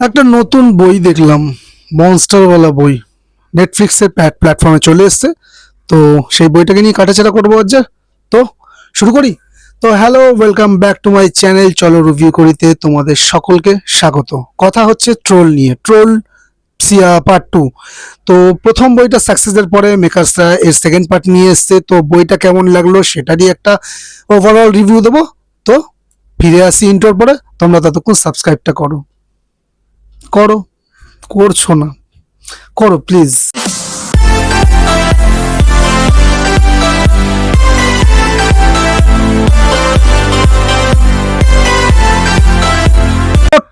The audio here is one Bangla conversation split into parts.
একটা নতুন বই দেখলাম মনস্টারওয়ালা বই। নেটফ্লিক্সের প্ল্যাটফর্মে চলে এসছে। তো সেই বইটাকে নিয়ে কাটাছেড়া করব আজ তো শুরু করি। তো hello welcome back to my channel চলো রিভিউ করিতে তোমাদের সকলকে স্বাগত। কথা হচ্ছে ট্রোল নিয়ে। ট্রোল সিয়া পার্ট টু তো প্রথম বইটা সাকসেসের পরে মেকার্সরা এর সেকেন্ড পার্ট নিয়ে এসছে। তো বইটা কেমন লাগল সেটারই একটা ওভারঅল রিভিউ দেবো। তো ফিরে আসি ইন্টোর পরে। তোমরা ততক্ষণ সাবস্ক্রাইবটা করো। করো, করছ না। করো প্লিজ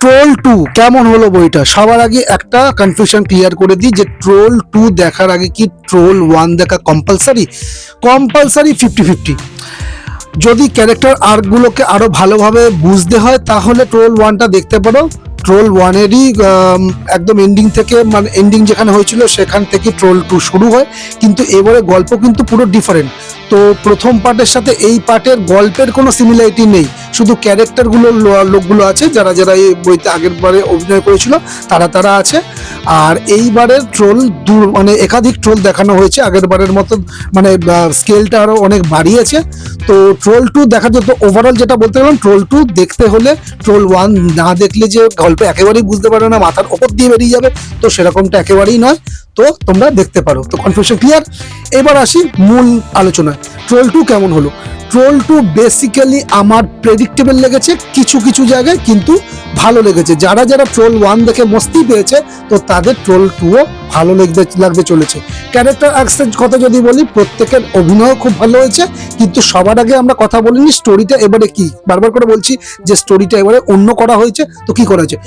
ট্রোল টু কেমন হলো বইটা? সবার আগে একটা কনফিউশন ক্লিয়ার করে দিই যে ট্রোল টু দেখার আগে কি ট্রোল ওয়ান দেখা কম্পালসারি কম্পালসারি ফিফটি ফিফটি যদি ক্যারেক্টার আর্কগুলোকে আরও ভালোভাবে বুঝতে হয়, তাহলে ট্রোল ওয়ানটা দেখতে পারো। ট্রোল ওয়ানেরই একদম এন্ডিং থেকে মানে এন্ডিং যেখানে হয়েছিল, সেখান থেকে ট্রোল টু শুরু হয়। কিন্তু এবারে গল্প কিন্তু পুরো ডিফারেন্ট তো প্রথম পার্টের সাথে এই পার্টের গল্পের কোনো সিমিলারিটি নেই। শুধু ক্যারেক্টারগুলো লোকগুলো আছে, যারা যারা এই বইতে আগের বারে অভিনয় করেছিল, তারা তারা আছে। আর এইবারের ট্রোল দূর মানে একাধিক ট্রোল দেখানো হয়েছে। আগের বারের মতো মানে স্কেলটা আরও অনেক বাড়িয়েছে। তো ট্রোল টু দেখা যেত ওভারঅল যেটা বলতে গেলাম ট্রোল টু দেখতে হলে ট্রোল ওয়ান না দেখলে যে গল্প একেবারেই বুঝতে পারে না, মাথার ওপর দিয়ে বেরিয়ে যাবে, তো সেরকমটা একেবারেই নয়। তো তোমরা দেখতে পারো। তো কনফিউশন ক্লিয়ার এবার আসি মূল আলোচনায়। ট্রোল টু কেমন হলো? ট্রোল টু বেসিক্যালি আমার প্রেডিক্টেবল লেগেছে কিছু কিছু জায়গায়, কিন্তু ভালো লেগেছে। যারা যারা ট্রোল ওয়ান দেখে মস্তি পেয়েছে, তো তাদের ট্রোল টুও ভালো লাগতে লাগতে চলেছে। ক্যারেক্টার অ্যাক্সের কথা যদি বলি, প্রত্যেকের অভিনয় খুব ভালো হয়েছে, কিন্তু সবার আগে আমরা কথা বলিনি স্টোরিটা এবারে কি। বারবার করে বলছি যে স্টোরিটা এবারে অন্য করা হয়েছে, তো কি করা হয়েছে?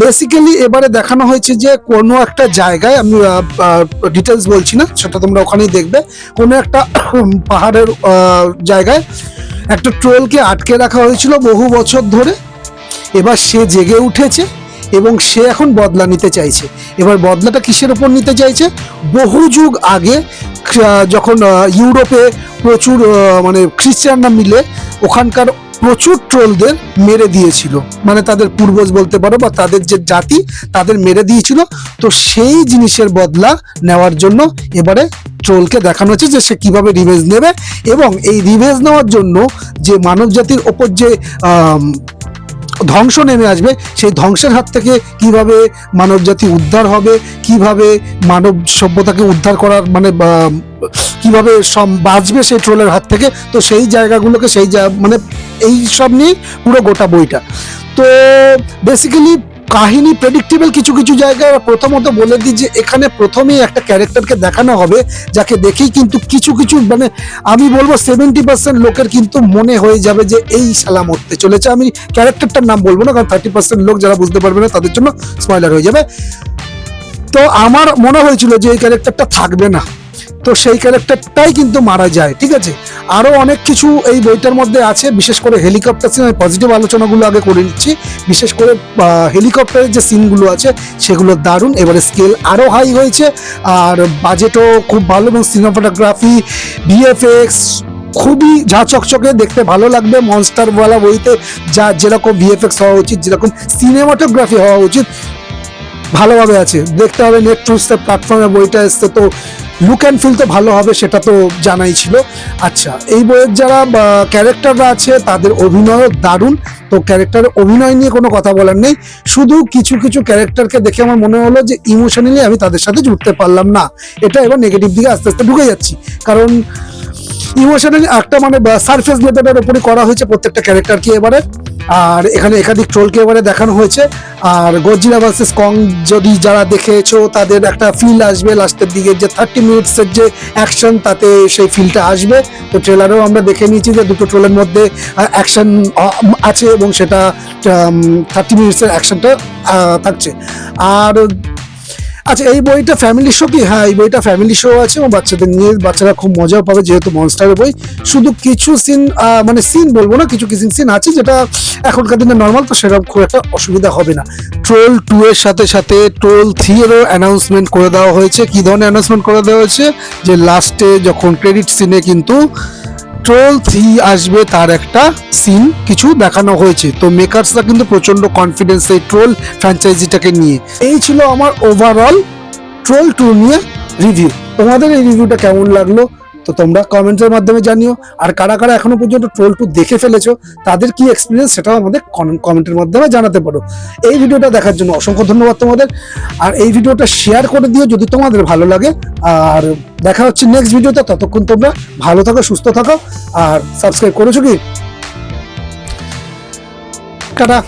বেসিক্যালি এবারে দেখানো হয়েছে যে কোনো একটা জায়গায় আমি ডিটেলস বলছি না, সেটা তোমরা ওখানেই দেখবে। কোনো একটা পাহাড়ের জায়গায় একটা ট্রোলকে আটকে রাখা হয়েছিল বহু বছর ধরে। এবার সে জেগে উঠেছে এবং সে এখন বদলা নিতে চাইছে। এবার বদলাটা কিসের ওপর নিতে চাইছে? বহু যুগ আগে যখন ইউরোপে প্রচুর মানে খ্রিস্টানরা মিলে ওখানকার প্রচুর ট্রোলদের মেরে দিয়েছিল। মানে তাদের পূর্বজ বলতে পারো বা তাদের যে জাতি, তাদের মেরে দিয়েছিল। তো সেই জিনিসের বদলা নেওয়ার জন্য এবারে ট্রোলকে দেখানো হচ্ছে যে সে কীভাবে রিভেজ নেবে এবং এই রিভেজ নেওয়ার জন্য যে মানব জাতির ওপর যে ধ্বংস নেমে আসবে, সেই ধ্বংসের হাত থেকে কীভাবে মানব জাতি উদ্ধার হবে, কীভাবে মানব সভ্যতাকে উদ্ধার করার মানে কীভাবে সম- বাঁচবে সেই ট্রোলের হাত থেকে, তো সেই জায়গাগুলোকে সেই মানে এই সব নিয়েই পুরো গোটা বইটা। তো বেসিক্যালি কাহিনী প্রেডিক্টেবল কিছু কিছু জায়গায় প্রথমত বলে দিই যে এখানে প্রথমেই একটা ক্যারেক্টারকে দেখানো হবে, যাকে দেখেই কিন্তু কিছু কিছু মানে আমি বলব সেভেন্টি পার্সেন্ট লোকের কিন্তু মনে হয়ে যাবে যে এই সালা মরতে চলেছে। আমি ক্যারেক্টারটার নাম বলব না, কারণ থার্টি পার্সেন্ট লোক যারা বুঝতে পারবে না, তাদের জন্য স্পয়লার হয়ে যাবে। তো আমার মনে হয়েছিল যে এই ক্যারেক্টারটা থাকবে না। তো সেই ক্যারেক্টারটাই কিন্তু মারা যায়, ঠিক আছে? আরও অনেক কিছু এই বইটার মধ্যে আছে, বিশেষ করে হেলিকপ্টার সিন আমি পজিটিভ আলোচনাগুলো আগে করে নিচ্ছি। বিশেষ করে হেলিকপ্টারের যে সিনগুলো আছে, সেগুলো দারুণ। এবারে স্কেল আরও হাই হয়েছে, আর বাজেটও খুব ভালো এবং সিনেমাটোগ্রাফি ভিএফএক্স খুবই ঝা চকচকে, দেখতে ভালো লাগবে। মনস্টারওয়ালা বইতে যা যেরকম ভিএফএক্স হওয়া উচিত, যেরকম সিনেমাটোগ্রাফি হওয়া উচিত, ভালোভাবে আছে। দেখতে হবে নেটফ্লিক্সের প্ল্যাটফর্মে বইটা এসছে, তো লুক অ্যান্ড ফিল তো ভালো হবে, সেটা তো জানাই ছিল। আচ্ছা এই বইয়ের যারা ক্যারেক্টাররা আছে, তাদের অভিনয়ও দারুণ। তো ক্যারেক্টারের অভিনয় নিয়ে কোনো কথা বলার নেই। শুধু কিছু কিছু ক্যারেক্টারকে দেখে আমার মনে হলো যে ইমোশনালি আমি তাদের সাথে জুড়তে পারলাম না। এটা এবার নেগেটিভ দিকে আস্তে আস্তে ঢুকে যাচ্ছি। কারণ ইমোশনালি একটা মানে সারফেস লেভেলের উপরে করা হয়েছে প্রত্যেকটা ক্যারেক্টারকে এবারে। আর এখানে একাধিক ট্রোলকে এবারে দেখানো হয়েছে। আর গজিলা ভার্সেস কং যদি যারা দেখেছ, তাদের একটা ফিল আসবে লাস্টের দিকে, যে থার্টি মিনিটসের যে অ্যাকশন তাতে সেই ফিলটা আসবে। তো ট্রেলারেও আমরা দেখে নিয়েছি যে দুটো ট্রোলের মধ্যে অ্যাকশন আছে এবং সেটা থার্টি মিনিটসের অ্যাকশনটা থাকছে। আর আচ্ছা এই বইটা ফ্যামিলি শো কি? হ্যাঁ এই বইটা ফ্যামিলি শো আছে এবং বাচ্চাদের নিয়ে বাচ্চারা খুব মজাও পাবে যেহেতু মনস্টারের বই। শুধু কিছু সিন মানে সিন বলব না, কিছু কিছু সিন আছে যেটা এখনকার দিনে নর্মাল তো সেরকম খুব একটা অসুবিধা হবে না। ট্রোল টু এর সাথে সাথে ট্রোল থ্রি এরও অ্যানাউন্সমেন্ট করে দেওয়া হয়েছে। কি ধরনের অ্যানাউন্সমেন্ট করে দেওয়া হয়েছে? যে লাস্টে যখন ক্রেডিট সিনে কিন্তু ট্রোল থ্রি আসবে, তার একটা সিন কিছু দেখানো হয়েছে। তো মেকার্সরা কিন্তু প্রচণ্ড কনফিডেন্স এই ট্রোল ফ্র্যাঞ্চাইজিটাকে নিয়ে। এই ছিল আমার ওভারঅল ট্রোল টু নিয়ে রিভিউ তোমাদের এই রিভিউটা কেমন লাগল? তো তোমরা কমেন্টের মাধ্যমে জানিও। আর কারা কারা এখনও পর্যন্ত ট্রোল টু দেখে ফেলেছো, তাদের কি এক্সপিরিয়েন্স সেটাও আমাদের কমেন্টের মাধ্যমে জানাতে পারো। এই ভিডিওটা দেখার জন্য অসংখ্য ধন্যবাদ তোমাদের। আর এই ভিডিওটা শেয়ার করে দিও যদি তোমাদের ভালো লাগে। আর দেখা হচ্ছে নেক্সট ভিডিওতে, ততক্ষণ তোমরা ভালো থাকো, সুস্থ থাকো। আর সাবস্ক্রাইব করেছ কি? টাটা।